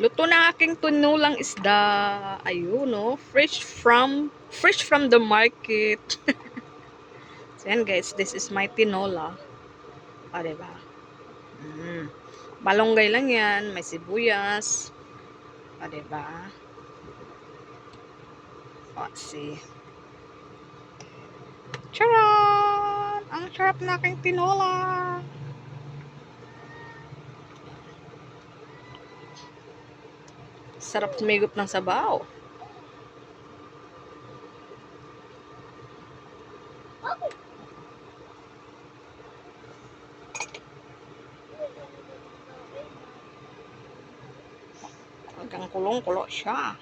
Luto na aking tunulang isda. Ayun, no? Fresh from, fresh from the market. so, yan guys. This is my tinola. O, diba? Mm. Balonggay lang yan. May sibuyas. O, diba? O, see. Charan! Ang sarap na aking tinola. Sarap tumigop ng sabaw. Hanggang kulong-kulo siya.